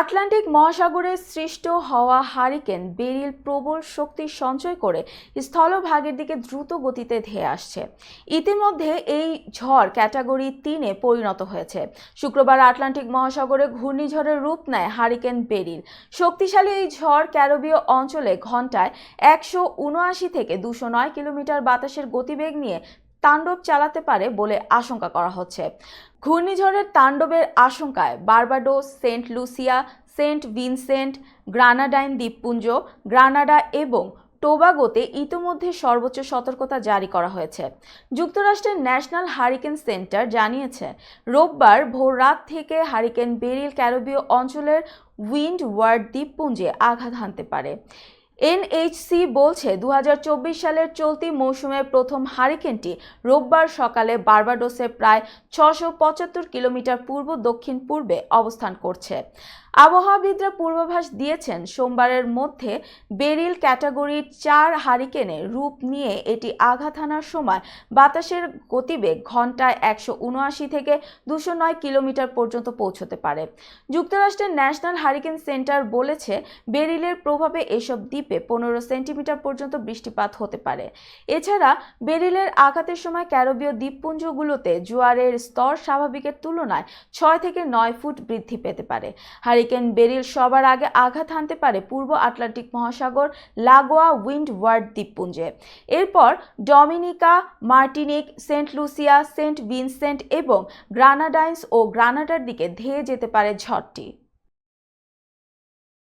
Atlantic মহাসাগরে সৃষ্ট হওয়া হারিকেন বেরিল প্রবল শক্তি সঞ্চয় করে স্থলভাগের দিকে দ্রুত গতিতে ধেয়ে আসছে। ইতিমধ্যে এই ঝড় ক্যাটাগরি তিনে পরিণত হয়েছে। শুক্রবার আটলান্টিক মহাসাগরে ঘূর্ণিঝড়ের রূপ নেয় হারিকেন বেরিল। শক্তিশালী এই ঝড় ক্যারোবীয় অঞ্চলে ঘন্টায় একশো উনআশি থেকে দুশো নয় কিলোমিটার বাতাসের গতিবেগ নিয়ে তাণ্ডব চালাতে পারে বলে আশঙ্কা করা হচ্ছে। ঘূর্ণিঝড়ের তাণ্ডবের আশঙ্কায় Barbados Saint Lucia, Saint Vincent, Grenadine দ্বীপপুঞ্জ, গ্রানাডা এবং টোবাগোতে ইতোমধ্যে সর্বোচ্চ সতর্কতা জারি করা হয়েছে। যুক্তরাষ্ট্রের ন্যাশনাল হারিকেন সেন্টার জানিয়েছে, রোববার ভোর রাত থেকে হারিকেন বেরিল ক্যারোবীয় অঞ্চলের উইন্ড ওয়ার্ড দ্বীপপুঞ্জে আঘাত হানতে পারে। এনএইচসি বলছে দু হাজার চব্বিশ সালের চলতি মৌসুমের প্রথম হারিকেনটি রোববার সকালে বার্বাডোসের প্রায় ছশো পঁচাত্তর কিলোমিটার পূর্ব দক্ষিণ পূর্বে অবস্থান করছে। আবহাওয়াবিদরা পূর্বাভাস দিয়েছেন, সোমবারের মধ্যে বেরিল ক্যাটাগরির চার হারিকেনে রূপ নিয়ে এটি আঘাত হানার সময় বাতাসের গতিবেগ ঘন্টায় একশো উনআশি থেকে দুশো নয় কিলোমিটার পর্যন্ত পৌঁছতে পারে। যুক্তরাষ্ট্রের ন্যাশনাল হারিকেন সেন্টার বলেছে, বেরিলের প্রভাবে এসব দ্বীপে পনেরো সেন্টিমিটার পর্যন্ত বৃষ্টিপাত হতে পারে। এছাড়া বেরিলের আঘাতের সময় ক্যারোবীয় দ্বীপপুঞ্জগুলোতে জোয়ারের স্তর স্বাভাবিকের তুলনায় ছয় থেকে নয় ফুট বৃদ্ধি পেতে পারে। হারিকেন বেরিল সবার আগে আঘাত হানতে পারে পূর্ব আটলান্টিক মহাসাগর লাগোয়া উইন্ড ওয়ার্ড দ্বীপপুঞ্জে। এরপর Dominica, Martinique, Saint Lucia, Saint Vincent এবং গ্রানাডাইন্স ও গ্রানাডার দিকে ধেয়ে যেতে পারে ঝড়টি।